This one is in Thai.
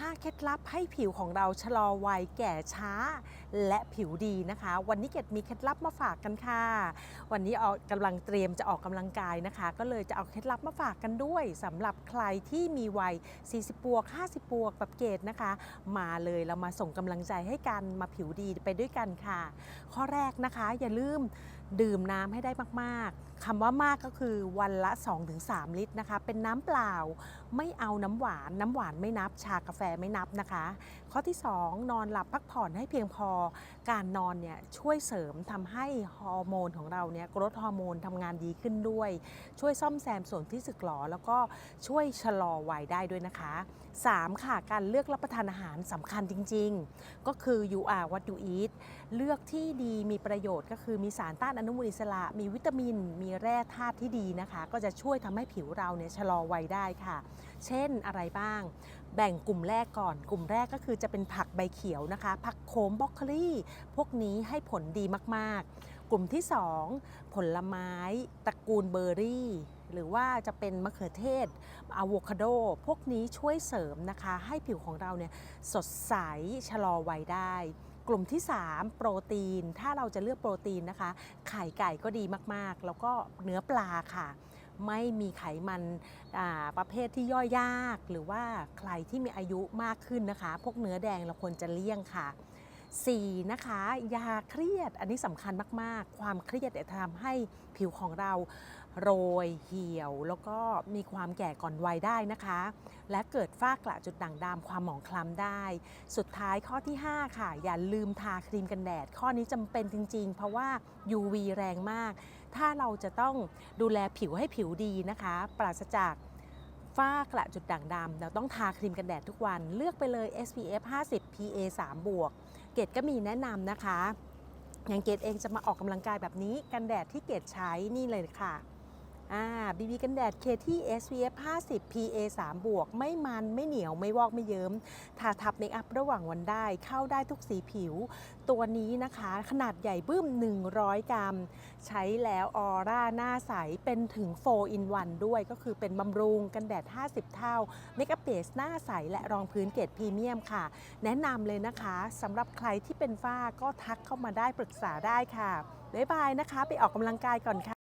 5 เคล็ดลับให้ผิวของเราชะลอวัยแก่ช้า และผิวดีนะคะ วันนี้เกดมีเคล็ดลับมาฝากกันค่ะ วันนี้ออกกำลังเตรียมจะออกกำลังกายนะคะ ก็เลยจะเอาเคล็ดลับมาฝากกันด้วยสำหรับใครที่มีวัย 40 บวก 50 บวกแบบเกดนะคะ มาเลยเรามาส่งกำลังใจให้กันมาผิวดีไปด้วยกันค่ะ ข้อแรกนะคะอย่าลืมดื่มน้ำให้ได้มากๆคำว่ามากก็คือวันละ 2-3 ลิตรนะคะ เป็นน้ำเปล่าไม่เอาน้ำหวาน น้ำหวานไม่นับชากาแฟไม่นับนะคะ ข้อที่ 2 นอนหลับพักผ่อนให้เพียงพอ การนอนเนี่ยช่วยเสริมทำให้ฮอร์โมนของเราเนี่ยกรดฮอร์โมนทำงานดีขึ้นด้วย ช่วยซ่อมแซมส่วนที่สึกหรอแล้วก็ช่วยชะลอวัยได้ด้วยนะคะ 3. ค่ะการเลือกรับประทานอาหารสำคัญจริง ๆ ก็คือ you are what you eat เลือกที่ดีมีประโยชน์ก็คือมีสารต้านอนุมูลอิสระ มีวิตามิน มีแร่ธาตุที่ดีนะคะ ก็จะช่วยทำให้ผิวเราเนี่ยชะลอวัยได้ค่ะ เช่นอะไรบ้าง แบ่งกลุ่มแรกก่อน กลุ่มแรกก็คือจะเป็นผักใบเขียวนะคะ ผักโขมบรอกโคลีพวกนี้ให้ผลดีมากๆ กลุ่มที่ 2 ผลไม้ตระกูลเบอร์รี่ หรือว่าจะเป็นมะเขือเทศอะโวคาโด พวกนี้ช่วยเสริมนะคะ ให้ผิวของเราเนี่ยสดใสชะลอวัยได้กลุ่มที่ 3 โปรตีน ถ้าเราจะเลือกโปรตีนนะคะ ไข่ไก่ก็ดีมากๆ แล้วก็เนื้อปลาค่ะ ไม่มีไขมันประเภทที่ย่อยยาก หรือว่าใครที่มีอายุมากขึ้นนะคะ พวกเนื้อแดงเราควรจะเลี่ยงค่ะ 4. นะคะยาเครียดอันนี้สำคัญมากๆ ความเครียดจะทำให้ผิวของเราโรยเหี่ยว แล้วก็มีความแก่ก่อนวัยได้นะคะ และเกิดฝ้ากระจุดด่างดำความหมองคล้ำได้ สุดท้ายข้อที่ 5 ค่ะ อย่าลืมทาครีมกันแดด ข้อนี้จำเป็นจริง ๆ เพราะว่า UV แรงมาก ถ้าเราจะต้องดูแลผิวให้ผิวดีนะคะ ปราศจาก ฝ้ากระจุดด่างดำเราต้องทาครีมกันแดดทุกวัน เลือกไปเลย SPF 50 PA 3บวก เกดก็มีแนะนำนะคะ อย่างเกดเองจะมาออกกำลังกายแบบนี้กันแดดที่เกดใช้นี่เลยค่ะ อ่าบีบีกันแดด KT SPF 50 PA 3 บวก ไม่มันไม่เหนียวไม่วอกไม่เยิ้มทาทับเมคอัพระหว่างวันได้ เข้าได้ทุกสีผิว ตัวนี้นะคะ ขนาดใหญ่บึ้ม 100 กรัม ใช้แล้วออร่าหน้าใส เป็นถึง 4 in 1 ด้วย ก็คือเป็นบำรุงกันแดด 50 เท่า เมคอัพเบสหน้าใส และรองพื้นเกรดพรีเมียมค่ะ แนะนำเลยนะคะสำหรับใครที่เป็นฝ้าก็ทักเข้ามาได้ปรึกษาได้ค่ะบ๊ายบายนะคะ ไปออกกำลังกายก่อนค่ะ